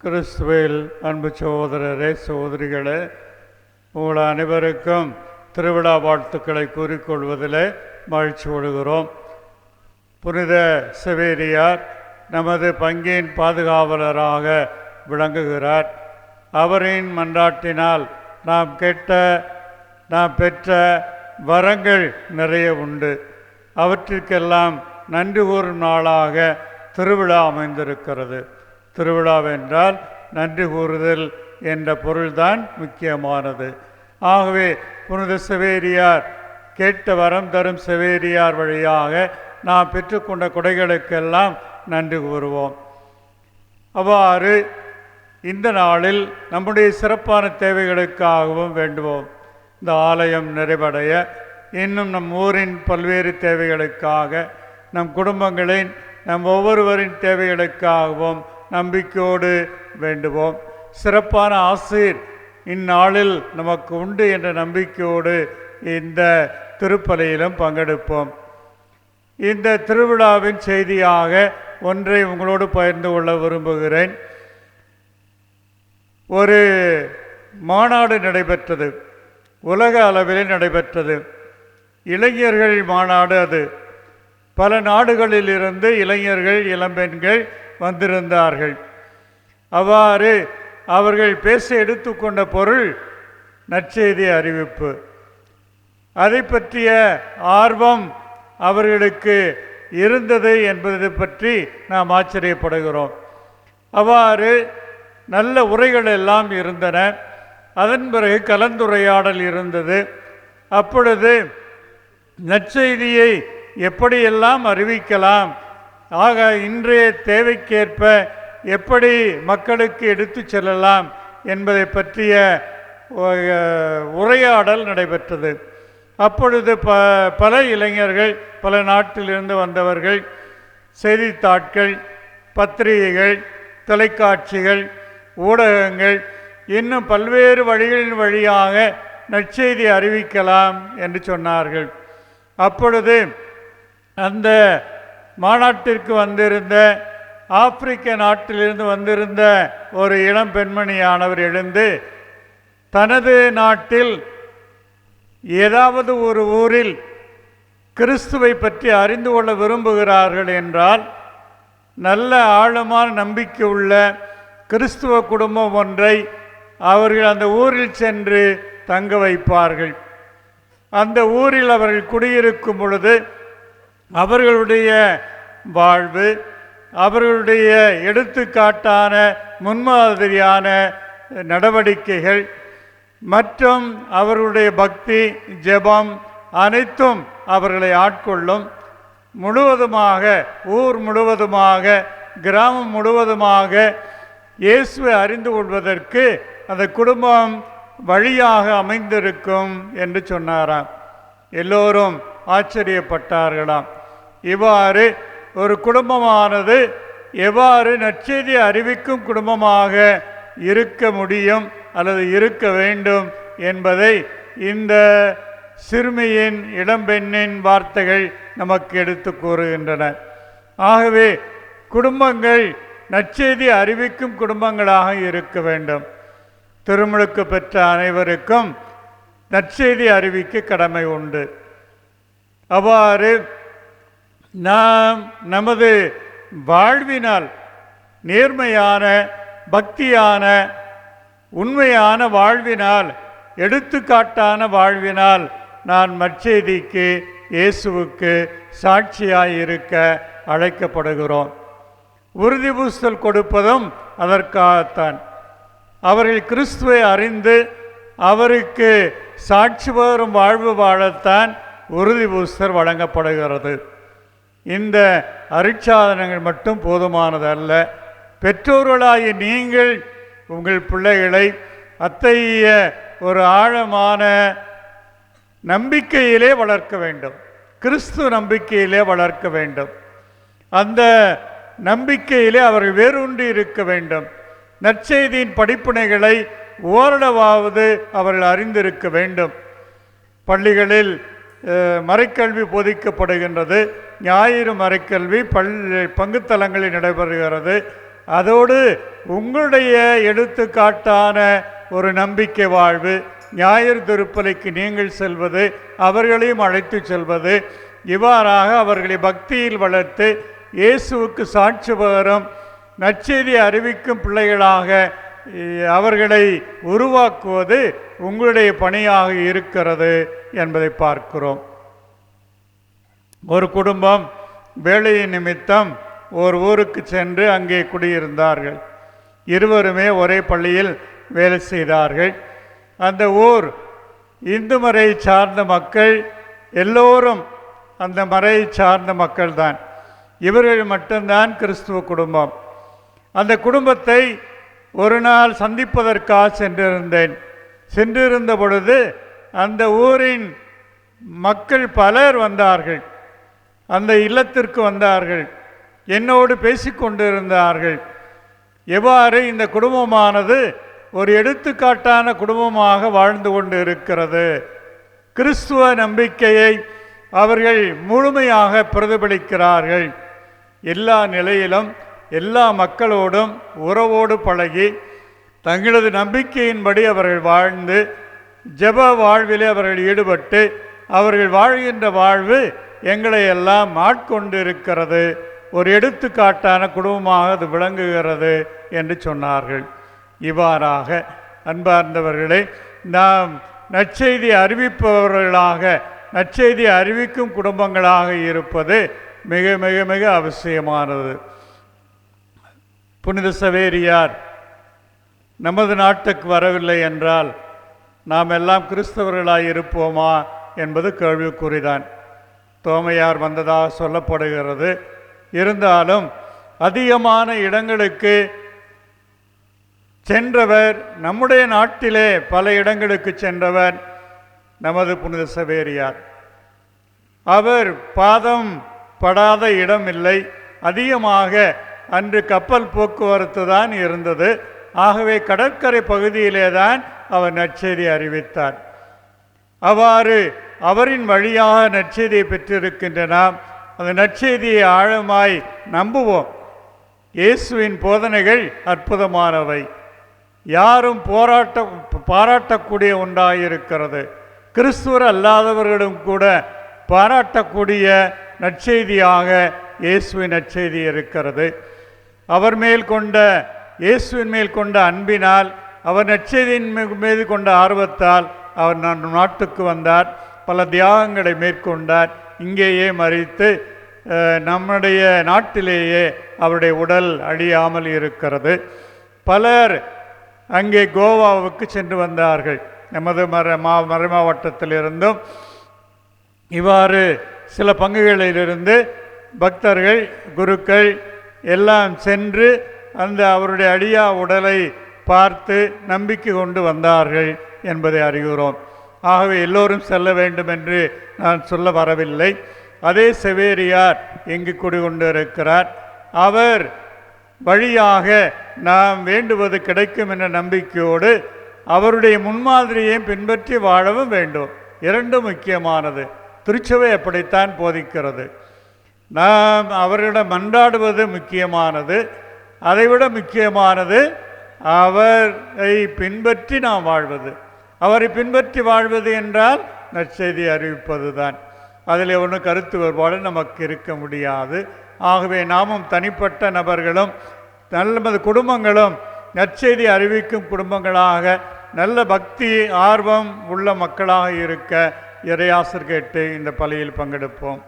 கிறிஸ்துவில் அன்பு சகோதரரே சகோதரிகளே உங்கள் அனைவருக்கும் திருவிழா வாழ்த்துக்களை கூறிக்கொள்வதில் மகிழ்ச்சி கொள்கிறோம். புனித செவேரியார் நமது பங்கின் பாதுகாவலராக விளங்குகிறார். அவரின் மன்றாட்டினால் நாம் கேட்ட நாம் பெற்ற வரங்கள் நிறைய உண்டு. அவற்றிற்கெல்லாம் நன்றி கூறும் நாளாக திருவிழா அமைந்திருக்கிறது. திருவிழாவென்றால் நன்றி கூறுதல் என்ற பொருள்தான் முக்கியமானது. ஆகவே புனித செவேரியார் கேட்ட வரம் தரும் செவேரியார் வழியாக நாம் பெற்றுக்கொண்ட கொடைகளுக்கெல்லாம் நன்றி கூறுவோம். அவ்வாறு இந்த நாளில் நம்முடைய சிறப்பான தேவைகளுக்காகவும் வேண்டுவோம். இந்த ஆலயம் நிறைவடைய இன்னும் நம் ஊரின் பல்வேறு தேவைகளுக்காக நம் குடும்பங்களின் நம் ஒவ்வொருவரின் தேவைகளுக்காகவும் நம்பிக்கையோடு வேண்டுவோம். சிறப்பான ஆசீர் இந்நாளில் நமக்கு உண்டு என்ற நம்பிக்கையோடு இந்த திருப்பலையிலும் பங்கெடுப்போம். இந்த திருவிழாவின் செய்தியாக ஒன்றை உங்களோடு பகிர்ந்து கொள்ள விரும்புகிறேன். ஒரு மாநாடு நடைபெற்றது. உலக அளவிலே நடைபெற்றது. இளைஞர்கள் மாநாடு அது. பல நாடுகளில் இருந்து இளைஞர்கள் இளம்பெண்கள் வந்திருந்தார்கள். அவ்வாறு அவர்கள் பேச எடுத்துக்கொண்ட பொருள் நற்செய்தி அறிவிப்பு. அதை பற்றிய ஆர்வம் அவர்களுக்கு இருந்தது என்பது பற்றி நாம் ஆச்சரியப்படுகிறோம். அவ்வாறு நல்ல உரைகள் எல்லாம் இருந்தன. அதன் பிறகு கலந்துரையாடல் இருந்தது. அப்பொழுது நற்செய்தியை எப்படியெல்லாம் அறிவிக்கலாம்? ஆக இன்றைய தேவைக்கேற்ப எப்படி மக்களுக்கு எடுத்து செல்லலாம் என்பதை பற்றிய உரையாடல் நடைபெற்றது. அப்பொழுது ப பல இளைஞர்கள் பல நாட்டிலிருந்து வந்தவர்கள் செய்தித்தாட்கள் பத்திரிகைகள் தொலைக்காட்சிகள் ஊடகங்கள் இன்னும் பல்வேறு வழிகளின் வழியாக நற்செய்தி அறிவிக்கலாம் என்று சொன்னார்கள். அப்பொழுது அந்த மாநாட்டிற்கு வந்திருந்த ஆப்பிரிக்க நாட்டிலிருந்து வந்திருந்த ஒரு இளம் பெண்மணியானவர் எழுந்து தனது நாட்டில் ஏதாவது ஒரு ஊரில் கிறிஸ்துவை பற்றி அறிந்து கொள்ள விரும்புகிறார்கள் என்றால் நல்ல ஆழமான நம்பிக்கை உள்ள கிறிஸ்துவ குடும்பம் ஒன்றை அவர்கள் அந்த ஊரில் சென்று தங்க வைப்பார்கள். அந்த ஊரில் அவர்கள் குடியிருக்கும் பொழுது அவர்களுடைய வாழ்வு அவர்களுடைய எடுத்துக்காட்டான முன்மாதிரியான நடவடிக்கைகள் மற்றும் அவர்களுடைய பக்தி ஜெபம் அனைத்தும் அவர்களை ஆட்கொள்ளும். முழுவதுமாக ஊர் முழுவதுமாக கிராமம் முழுவதுமாக இயேசுவை அறிந்து கொள்வதற்கு அந்த குடும்பம் வழியாக அமைந்திருக்கும் என்று சொன்னாராம். எல்லோரும் ஆச்சரியப்பட்டார்களாம். இவ்வாறு ஒரு குடும்பமானது எவ்வாறு நற்செய்தி அறிவிக்கும் குடும்பமாக இருக்க முடியும் அல்லது இருக்க வேண்டும் என்பதை இந்த சிறுமியின் இளம்பெண்ணின் வார்த்தைகள் நமக்கு எடுத்து கூறுகின்றன. ஆகவே குடும்பங்கள் நற்செய்தி அறிவிக்கும் குடும்பங்களாக இருக்க வேண்டும். திருமுழுக்கு பெற்ற அனைவருக்கும் நற்செய்தி அறிவிக்க கடமை உண்டு. அவ்வாறு நாம் நமது வாழ்வினால் நேர்மையான பக்தியான உண்மையான வாழ்வினால் எடுத்துக்காட்டான வாழ்வினால் நான் மற்செய்திக்கு இயேசுவுக்கு சாட்சியாய் இருக்க அழைக்கப்படுகிறோம். உறுதி பூசல் கொடுப்பதும் அதற்காகத்தான். அவர்கள் கிறிஸ்துவை அறிந்து அவருக்கு சாட்சி வரும் வாழ்வு வாழத்தான் உறுதி பூஸ்தர் வழங்கப்படுகிறது. இந்த அருட்சாதனங்கள் மட்டும் போதுமானதல்ல. பெற்றோர்களாகிய நீங்கள் உங்கள் பிள்ளைகளை அத்தகைய ஒரு ஆழமான நம்பிக்கையிலே வளர்க்க வேண்டும். கிறிஸ்து நம்பிக்கையிலே வளர்க்க வேண்டும். அந்த நம்பிக்கையிலே அவர்கள் வேரூன்றி இருக்க வேண்டும். நற்செய்தியின் படிப்பினைகளை ஓரளவாவது அவர்கள் அறிந்திருக்க வேண்டும். பள்ளிகளில் மறைக்கல்வி போதிக்கப்படுகின்றது. ஞாயிறு மறைக்கல்வி பள்ளி பங்குத்தலங்களில் நடைபெறுகிறது. அதோடு உங்களுடைய எடுத்துக்காட்டான ஒரு நம்பிக்கை வாழ்வு ஞாயிறு திருப்பலைக்கு நீங்கள் செல்வது அவர்களையும் அழைத்து செல்வது இவ்வாறாக அவர்களை பக்தியில் வளர்த்து இயேசுவுக்கு சாட்சி பகரும் நற்செய்தி அறிவிக்கும் பிள்ளைகளாக அவர்களை உருவாக்குவது உங்களுடைய பணியாக இருக்கிறது என்பதை பார்க்கிறோம். ஒரு குடும்பம் வேலையின் நிமித்தம் ஒரு ஊருக்கு சென்று அங்கே குடியிருந்தார்கள். இருவருமே ஒரே பள்ளியில் வேலை செய்தார்கள். அந்த ஊர் இந்து மறையை சார்ந்த மக்கள் எல்லோரும் அந்த மறையை சார்ந்த மக்கள்தான். இவர்கள் மட்டும்தான் கிறிஸ்துவ குடும்பம். அந்த குடும்பத்தை ஒரு நாள் சந்திப்பதற்காக சென்றிருந்தேன். சென்றிருந்த பொழுது அந்த ஊரின் மக்கள் பலர் வந்தார்கள். அந்த இல்லத்திற்கு வந்தார்கள். என்னோடு பேசிக்கொண்டிருந்தார்கள் எவ்வாறு இந்த குடும்பமானது ஒரு எடுத்துக்காட்டான குடும்பமாக வாழ்ந்து கொண்டு இருக்கிறது கிறிஸ்துவ நம்பிக்கையை அவர்கள் முழுமையாக பிரதிபலிக்கிறார்கள். எல்லா நிலையிலும் எல்லா மக்களோடும் உறவோடு பழகி தங்களது நம்பிக்கையின்படி அவர்கள் வாழ்ந்து ஜெப வாழ்விலே அவர்கள் ஈடுபட்டு அவர்கள் வாழ்கின்ற வாழ்வு எங்களை எல்லாம் ஆட்கொண்டு இருக்கிறது ஒரு எடுத்துக்காட்டான குடும்பமாக அது விளங்குகிறது என்று சொன்னார்கள். இவ்வாறாக அன்பார்ந்தவர்களே நாம் நற்செய்தி அறிவிப்பவர்களாக நற்செய்தி அறிவிக்கும் குடும்பங்களாக இருப்பது மிக மிக மிக அவசியமானது. புனித சவேரியார் நமது நாட்டுக்கு வரவில்லை என்றால் நாம் எல்லாம் கிறிஸ்தவர்களாய் இருப்போமா என்பது கேள்விக்குறிதான். தோமையார் வந்ததாக சொல்லப்படுகிறது. இருந்தாலும் அதிகமான இடங்களுக்கு சென்றவர் நம்முடைய நாட்டிலே பல இடங்களுக்கு சென்றவர் நமது புனித சவேரியார். அவர் பாதம் படாத இடம் இல்லை அதிகமாக அன்று கப்பல் போக்குவரத்து தான் இருந்தது. ஆகவே கடற்கரை பகுதியிலே தான் அவர் நற்செய்தி அறிவித்தார். அவ்வாறு அவரின் வழியாக நற்செய்தியை பெற்றிருக்கின்ற நாம் அந்த நற்செய்தியை ஆழமாய் நம்புவோம். இயேசுவின் போதனைகள் அற்புதமானவை. யாரும் போராட்ட பாராட்டக்கூடிய ஒன்றாயிருக்கிறது. கிறிஸ்துவர் அல்லாதவர்களும் கூட பாராட்டக்கூடிய நற்செய்தியாக இயேசுவின் நற்செய்தி இருக்கிறது. அவர் மேல் கொண்ட இயேசுவின் மேல் கொண்ட அன்பினால் அவர் நற்செய்தியின் மீது கொண்ட ஆர்வத்தால் அவர் நம் நாட்டுக்கு வந்தார். பல தியாகங்களை மேற்கொண்டார். இங்கேயே மறித்து நம்முடைய நாட்டிலேயே அவருடைய உடல் அழியாமல் இருக்கிறது. பலர் அங்கே கோவாவுக்கு சென்று வந்தார்கள். நமது மர மா மறை மாவட்டத்திலிருந்தும். இவ்வாறு சில பங்குகளிலிருந்து பக்தர்கள் குருக்கள் எல்லாம் சென்று அந்த அவருடைய அடியா உடலை பார்த்து நம்பிக்கை கொண்டு வந்தார்கள் என்பதை அறிகிறோம். ஆகவே எல்லோரும் செல்ல வேண்டும் என்று நான் சொல்ல வரவில்லை. அதே செவேரியார் இங்கு குடிகொண்டிருக்கிறார். அவர் வழியாக நாம் வேண்டுவது கிடைக்கும் என்ற நம்பிக்கையோடு அவருடைய முன்மாதிரியையும் பின்பற்றி வாழவும் வேண்டும். இரண்டும் முக்கியமானது. திருச்சபை அப்படித்தான் போதிக்கிறது. நாம் அவர்களிடம் மன்றாடுவது முக்கியமானது அதைவிட முக்கியமானது அவரை பின்பற்றி நாம் வாழ்வது. அவரை பின்பற்றி வாழ்வது என்றால் நற்செய்தி அறிவிப்பது தான் அதில் ஒன்றும் கருத்து வேறுபாடு நமக்கு இருக்க முடியாது. ஆகவே நாமும் தனிப்பட்ட நபர்களும் நல்ல குடும்பங்களும் நற்செய்தி அறிவிக்கும் குடும்பங்களாக நல்ல பக்தி ஆர்வம் உள்ள மக்களாக இருக்க இறையாசர் கேட்டு இந்த பலியில் பங்கெடுப்போம்.